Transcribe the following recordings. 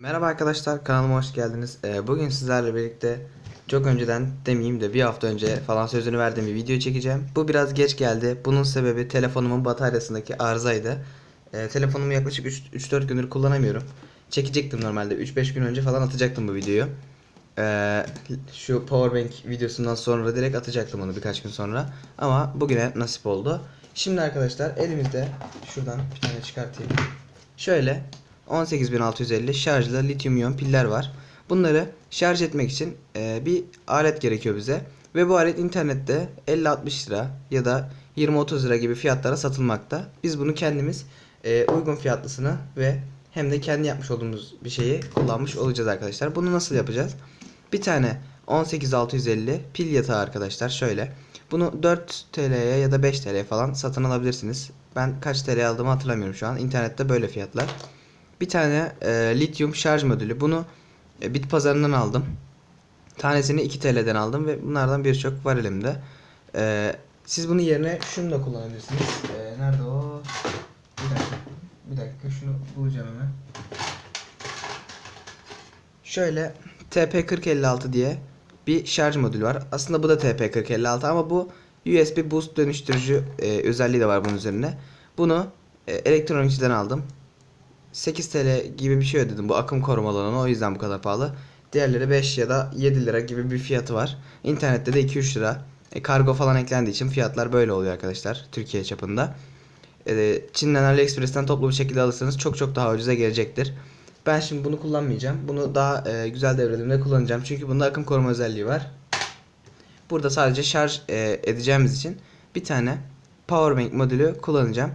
Merhaba arkadaşlar kanalıma hoş geldiniz. Ee, bugün sizlerle birlikte çok önceden demeyeyim de bir hafta önce falan sözünü verdiğim bir video çekeceğim. Bu biraz geç geldi. Bunun sebebi telefonumun bataryasındaki arızaydı. Ee, telefonumu yaklaşık 3-4 gündür kullanamıyorum. Çekecektim normalde 3-5 gün önce falan atacaktım bu videoyu. Ee, şu powerbank videosundan sonra direkt atacaktım onu birkaç gün sonra. Ama bugüne nasip oldu. Şimdi arkadaşlar elimizde şuradan bir tane çıkartayım. Şöyle 18650 şarjlı lityum iyon piller var. Bunları şarj etmek için e, bir alet gerekiyor bize. Ve bu alet internette 50-60 lira ya da 20-30 lira gibi fiyatlara satılmakta. Biz bunu kendimiz e, uygun fiyatlısını ve hem de kendi yapmış olduğumuz bir şeyi kullanmış olacağız arkadaşlar. Bunu nasıl yapacağız? Bir tane 18650 pil yatağı arkadaşlar şöyle. Bunu 4 TL'ye ya da 5 TL falan satın alabilirsiniz. Ben kaç TL aldığımı hatırlamıyorum şu an. İnternette böyle fiyatlar. Bir tane e, lityum şarj modülü. Bunu e, bit pazarından aldım. Tanesini 2 TL'den aldım ve bunlardan birçok var elimde. E, siz bunun yerine şunu da kullanabilirsiniz. E, nerede o? Bir dakika. Bir dakika şunu bulacağım hemen. Şöyle TP4056 diye bir şarj modülü var. Aslında bu da TP4056 ama bu USB boost dönüştürücü e, özelliği de var bunun üzerine. Bunu e, elektronikçiden aldım. 8 TL gibi bir şey ödedim bu akım korumalı olanı o yüzden bu kadar pahalı. Diğerleri 5 ya da 7 lira gibi bir fiyatı var. İnternette de 2-3 lira. E, kargo falan eklendiği için fiyatlar böyle oluyor arkadaşlar Türkiye çapında. E, Çin'den AliExpress'ten toplu bir şekilde alırsanız çok çok daha ucuza gelecektir. Ben şimdi bunu kullanmayacağım. Bunu daha e, güzel devrelimde kullanacağım. Çünkü bunda akım koruma özelliği var. Burada sadece şarj e, edeceğimiz için bir tane powerbank modülü kullanacağım.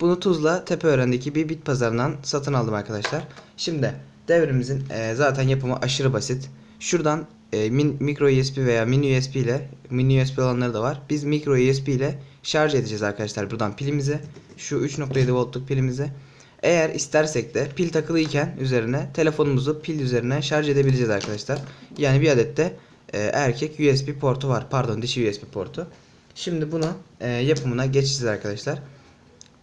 Bunu Tuzla Tepeören'deki bir bit pazarından satın aldım arkadaşlar. Şimdi devremizin e, zaten yapımı aşırı basit. Şuradan e, min, micro USB veya mini USB ile mini USB olanları da var. Biz micro USB ile şarj edeceğiz arkadaşlar buradan pilimizi. Şu 3.7 voltluk pilimizi. Eğer istersek de pil takılıyken üzerine telefonumuzu pil üzerine şarj edebileceğiz arkadaşlar. Yani bir adet de e, erkek USB portu var. Pardon dişi USB portu. Şimdi bunu e, yapımına geçeceğiz arkadaşlar.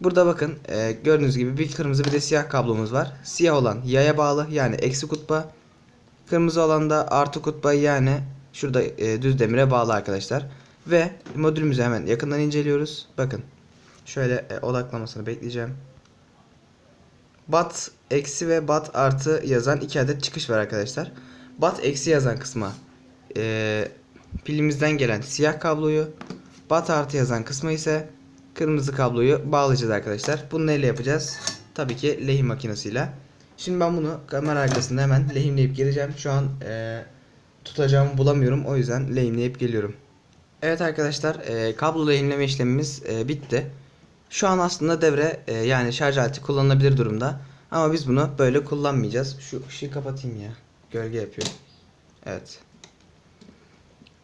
Burada bakın e, gördüğünüz gibi bir kırmızı bir de siyah kablomuz var. Siyah olan yaya bağlı yani eksi kutba. Kırmızı olan da artı kutba yani şurada e, düz demire bağlı arkadaşlar. Ve modülümüzü hemen yakından inceliyoruz. Bakın şöyle e, odaklamasını bekleyeceğim. Bat eksi ve bat artı yazan iki adet çıkış var arkadaşlar. Bat eksi yazan kısma e, pilimizden gelen siyah kabloyu, bat artı yazan kısmı ise kırmızı kabloyu bağlayacağız arkadaşlar. Bunu neyle yapacağız? Tabii ki lehim makinesiyle. Şimdi ben bunu kamera arkasında hemen lehimleyip geleceğim. Şu an e, tutacağımı bulamıyorum. O yüzden lehimleyip geliyorum. Evet arkadaşlar e, kablo lehimleme işlemimiz e, bitti. Şu an aslında devre e, yani şarj aleti kullanılabilir durumda. Ama biz bunu böyle kullanmayacağız. Şu ışığı kapatayım ya. Gölge yapıyor. Evet.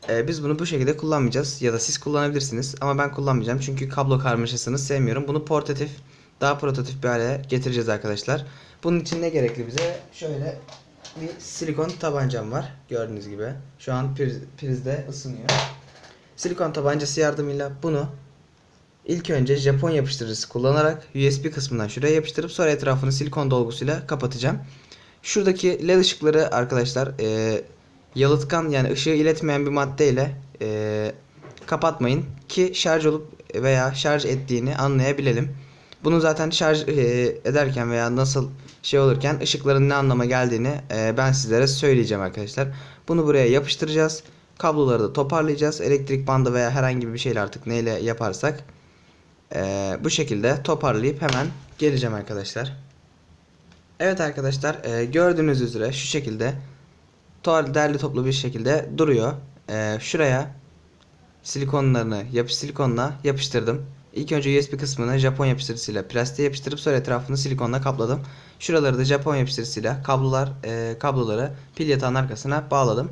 E, biz bunu bu şekilde kullanmayacağız. Ya da siz kullanabilirsiniz. Ama ben kullanmayacağım. Çünkü kablo karmaşasını sevmiyorum. Bunu portatif, daha prototip bir hale getireceğiz arkadaşlar. Bunun için ne gerekli bize? Şöyle bir silikon tabancam var. Gördüğünüz gibi. Şu an priz, prizde ısınıyor. Silikon tabancası yardımıyla bunu İlk önce Japon yapıştırıcısı kullanarak USB kısmından şuraya yapıştırıp sonra etrafını silikon dolgusuyla kapatacağım. Şuradaki led ışıkları arkadaşlar e, yalıtkan yani ışığı iletmeyen bir maddeyle e, kapatmayın ki şarj olup veya şarj ettiğini anlayabilelim. Bunu zaten şarj e, ederken veya nasıl şey olurken ışıkların ne anlama geldiğini e, ben sizlere söyleyeceğim arkadaşlar. Bunu buraya yapıştıracağız. Kabloları da toparlayacağız. Elektrik bandı veya herhangi bir şeyle artık neyle yaparsak. Ee, bu şekilde toparlayıp hemen geleceğim arkadaşlar. Evet arkadaşlar e, gördüğünüz üzere şu şekilde derli toplu bir şekilde duruyor. E, şuraya silikonlarını yapış silikonla yapıştırdım. İlk önce USB kısmını Japon yapıştırıcısıyla plastiğe yapıştırıp sonra etrafını silikonla kapladım. Şuraları da Japon yapıştırıcısıyla kablolar e, kabloları pil yatağının arkasına bağladım.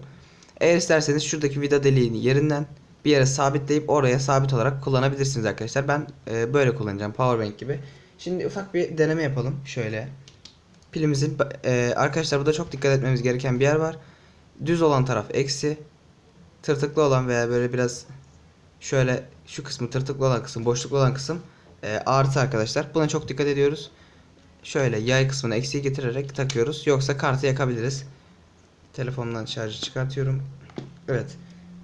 Eğer isterseniz şuradaki vida deliğini yerinden bir yere sabitleyip oraya sabit olarak kullanabilirsiniz arkadaşlar. Ben e, böyle kullanacağım powerbank gibi. Şimdi ufak bir deneme yapalım. Şöyle. Pilimizin e, arkadaşlar burada çok dikkat etmemiz gereken bir yer var. Düz olan taraf eksi. Tırtıklı olan veya böyle biraz şöyle şu kısmı tırtıklı olan kısım, boşluklu olan kısım e, artı arkadaşlar. Buna çok dikkat ediyoruz. şöyle yay kısmına eksiği getirerek takıyoruz. Yoksa kartı yakabiliriz. Telefondan şarjı çıkartıyorum. Evet.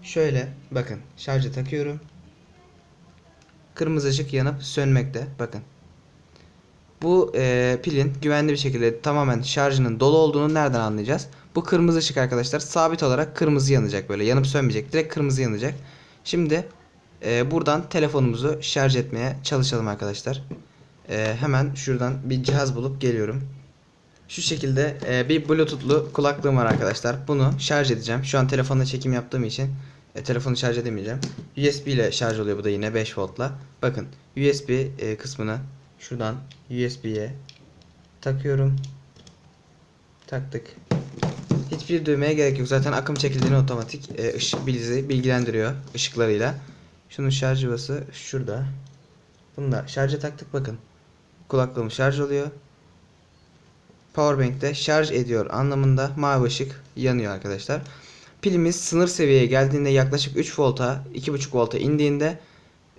Şöyle bakın şarjı takıyorum. Kırmızı ışık yanıp sönmekte. Bakın. Bu e, pilin güvenli bir şekilde tamamen şarjının dolu olduğunu nereden anlayacağız? Bu kırmızı ışık arkadaşlar sabit olarak kırmızı yanacak böyle yanıp sönmeyecek direkt kırmızı yanacak. Şimdi e, buradan telefonumuzu şarj etmeye çalışalım arkadaşlar. E, hemen şuradan bir cihaz bulup geliyorum. Şu şekilde e, bir bluetoothlu kulaklığım var arkadaşlar. Bunu şarj edeceğim. Şu an telefonla çekim yaptığım için e, telefonu şarj edemeyeceğim. USB ile şarj oluyor bu da yine 5 voltla. Bakın USB e, kısmını şuradan USB'ye takıyorum. Taktık. Hiçbir düğmeye gerek yok. Zaten akım çekildiğini otomatik e, ışık bizi bilgilendiriyor ışıklarıyla. Şunun şarj yuvası şurada. Bunu da şarja taktık bakın. Kulaklığım şarj oluyor. Powerbank'te şarj ediyor anlamında mavi ışık yanıyor arkadaşlar. Pilimiz sınır seviyeye geldiğinde yaklaşık 3 volta 2.5 volta indiğinde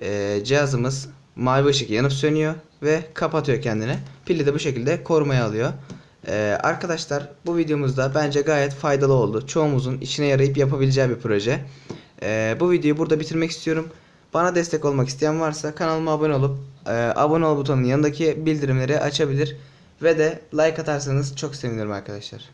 e, cihazımız mavi ışık yanıp sönüyor ve kapatıyor kendini. Pili de bu şekilde korumaya alıyor. E, arkadaşlar bu videomuzda bence gayet faydalı oldu. Çoğumuzun işine yarayıp yapabileceği bir proje. E, bu videoyu burada bitirmek istiyorum. Bana destek olmak isteyen varsa kanalıma abone olup e, abone ol butonunun yanındaki bildirimleri açabilir ve de like atarsanız çok sevinirim arkadaşlar.